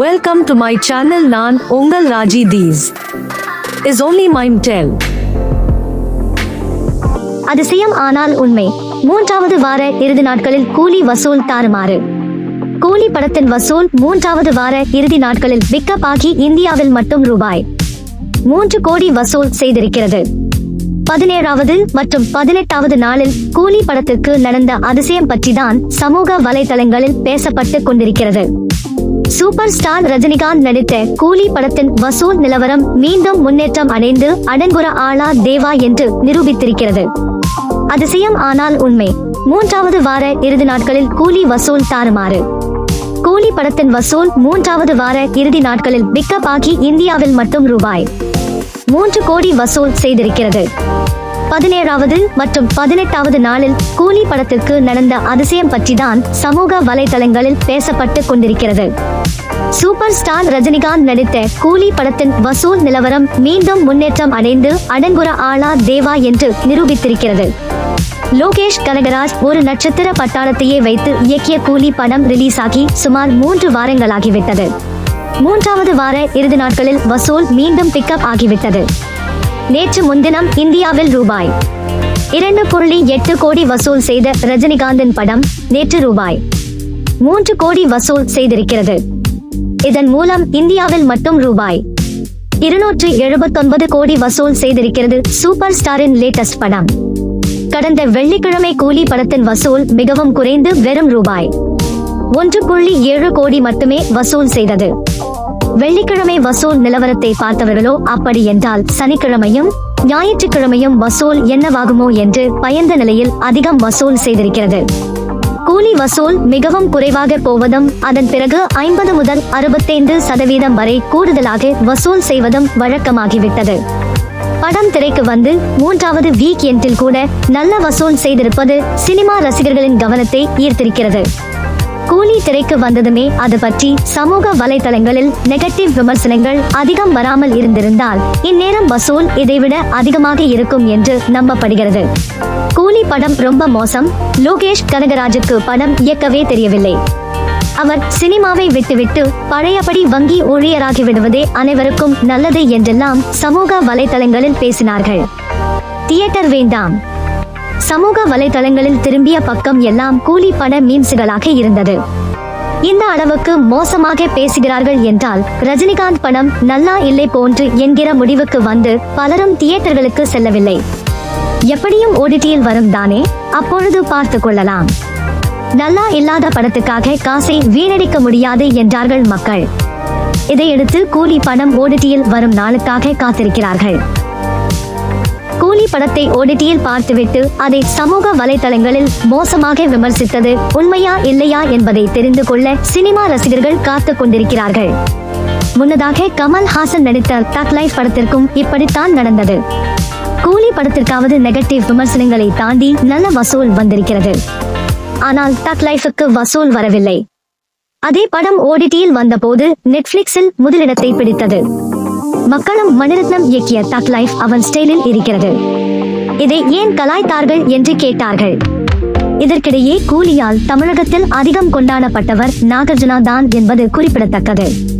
Welcome to my channel நான் உங்கள் Raji these is only மைம் டெல் அதிசயம் ஆனால் உண்மை. மூன்றாவது வார இறுதி நாட்களில் கூலி வசூல் தாறுமாறு. கூலி படத்தின் வசூல் மூன்றாவது வார இறுதி நாட்களில் பிக்கப் ஆகி இந்தியாவில் மட்டும் ரூபாய் மூன்று கோடி வசூல் செய்திருக்கிறது. பதினேழாவது மற்றும் பதினெட்டாவது நாளில் கூலி படத்திற்கு நடந்த அதிசயம் பற்றிதான் சமூக வலைதளங்களில் பேசப்பட்டு கொண்டிருக்கிறது. சூப்பர் ஸ்டார் ரஜினிகாந்த் நடித்த கூலி படத்தின் வசூல் நிலவரம் மீண்டும் முன்னேற்றம் அடைந்து அடங்குற ஆளா தேவா என்று நிரூபித்திருக்கிறது. அதிசயம் ஆனால் உண்மை. மூன்றாவது வார இறுதி நாட்களில் கூலி வசூல் தாறுமாறு. கூலி படத்தின் வசூல் மூன்றாவது வார இறுதி நாட்களில் பிக்கப் ஆகி இந்தியாவில் மட்டும் ரூபாய் மூன்று கோடி வசூல் செய்திருக்கிறது. பதினேழாவது மற்றும் பதினெட்டாவது நாளில் கூலி படத்திற்கு நடந்த அதிசயம் பற்றிதான் சமூக வலைதளங்களில் பேசப்பட்டு கொண்டிருக்கிறது. சூப்பர் ஸ்டார் ரஜினிகாந்த் நடித்த கூலி படத்தின் வசூல் நிலவரம் மீண்டும் முன்னேற்றம் அடைந்து அடங்குற ஆளா தேவா என்று நிரூபித்திருக்கிறது. லோகேஷ் கனகராஜ் ஒரு நட்சத்திர பட்டாளத்தையே வைத்து இயக்கிய கூலி படம் ரிலீஸ் ஆகி சுமார் மூன்று வாரங்களாகிவிட்டது. மூன்றாவது வார இறுதி நாட்களில் வசூல் மீண்டும் பிக்கப் ஆகிவிட்டது. நேற்று முன்தினம் இந்தியாவில் ரூபாய் இரண்டு புள்ளி எட்டு கோடி வசூல் செய்த ரஜினிகாந்தின் படம் நேற்று ரூபாய் மூன்று கோடி வசூல் செய்திருக்கிறது. இதன் மூலம் இந்தியாவில் மட்டும் ரூபாய் இருநூற்று எழுபத்தொன்பது கோடி வசூல் செய்திருக்கிறது சூப்பர் ஸ்டாரின் லேட்டஸ்ட் படம். கடந்த வெள்ளிக்கிழமை கூலி படத்தின் வசூல் மிகவும் குறைந்து வெறும் ரூபாய் ஒன்று புள்ளி ஏழு கோடி மட்டுமே வசூல் செய்தது. வெள்ளிக்கிழமை வசூல் நிலவரத்தை பார்த்தவர்களோ அப்படி என்றால் சனிக்கிழமையும் ஞாயிற்றுக்கிழமையும் வசூல் என்னவாகுமோ என்று பயந்த நிலையில் அதிகம் வசூல் செய்திருக்கிறது. கூலி வசூல் மிகவும் குறைவாக போவதும் அதன் பிறகு ஐம்பது முதல் அறுபத்தைந்து சதவீதம் வரை கூடுதலாக வசூல் செய்வதும் வழக்கமாகிவிட்டது. படம் திரைக்கு வந்து மூன்றாவது வீக் எண்டில் கூட நல்ல வசூல் செய்திருப்பது சினிமா ரசிகர்களின் கவனத்தை ஈர்த்திருக்கிறது. கூலி திரைக்கு வந்ததுமே அது பற்றி சமூக வலைதளங்களில் நெகட்டிவ் விமர்சனங்கள் அதிகம் வராமல் இருந்திருந்தால் இந்நேரம் வசூல் இதைவிட அதிகமாக இருக்கும் என்று நம்பப்படுகிறது. கூலி படம் ரொம்ப மோசம். லோகேஷ் கனகராஜுக்கு படம் இயக்கவே தெரியவில்லை. அவர் சினிமாவை விட்டுவிட்டு பழையபடி வங்கி ஊழியராகி விடுவதே அனைவருக்கும் நல்லது என்றெல்லாம் சமூக வலைதளங்களில் பேசினார்கள். தியேட்டர் வேண்டாம். சமூக வலைதளங்களில் திரும்பிய பக்கம் எல்லாம் கூலி பட மீம்ஸுகளாக இருந்தது. இந்த அளவுக்கு மோசமாக பேசுகிறார்கள் என்றால் ரஜினிகாந்த் படம் நல்லா இல்லை போன்று என்கிற முடிவுக்கு வந்து பலரும் தியேட்டர்களுக்கு செல்லவில்லை. எப்படியும் ஓடிடியில் வரும் தானே? அப்பொழுது பார்த்து கொள்ளலாம். நல்லா இல்லாத படத்துக்காக காசை வீணடிக்க முடியாது என்றார்கள் மக்கள். இதையடுத்து கூலி படம் ஓடிடியில் வரும் நாளுக்காக காத்திருக்கிறார்கள். கூலி படத்தை ஓடிடியில் பார்த்துவிட்டு அதை சமூக வலைதளங்களில் மோசமாக விமர்சித்தது உண்மையா இல்லையா என்பதை தெரிந்து கொள்ள சினிமா ரசிகர்கள் காத்துக் கொண்டிருக்கிறார்கள். முன்னதாக கமல் ஹாசன் நடித்த தக் லைஃப் படத்திற்கும் இப்படித்தான் நடந்தது. கூலி படத்திற்காவது நெகட்டிவ் விமர்சனங்களை தாண்டி நல்ல வசூல் வந்திருக்கிறது. ஆனால் தக் லைஃபுக்கு வசூல் வரவில்லை. அதே படம் ஓடிடியில் வந்தபோது நெட்ஃபிளிக்ஸில் முதலிடத்தை பிடித்தது. மக்களும் மணிரத்னம் இயக்கிய தக் லைஃப் அவன் ஸ்டைலில் இருக்கிறது. இதை ஏன் கலாய்த்தார்கள் என்று கேட்டார்கள். இதற்கிடையே கூலியால் தமிழகத்தில் அதிகம் கொண்டாடப்பட்டவர் நாகார்ஜுனா தான் என்பது குறிப்பிடத்தக்கது.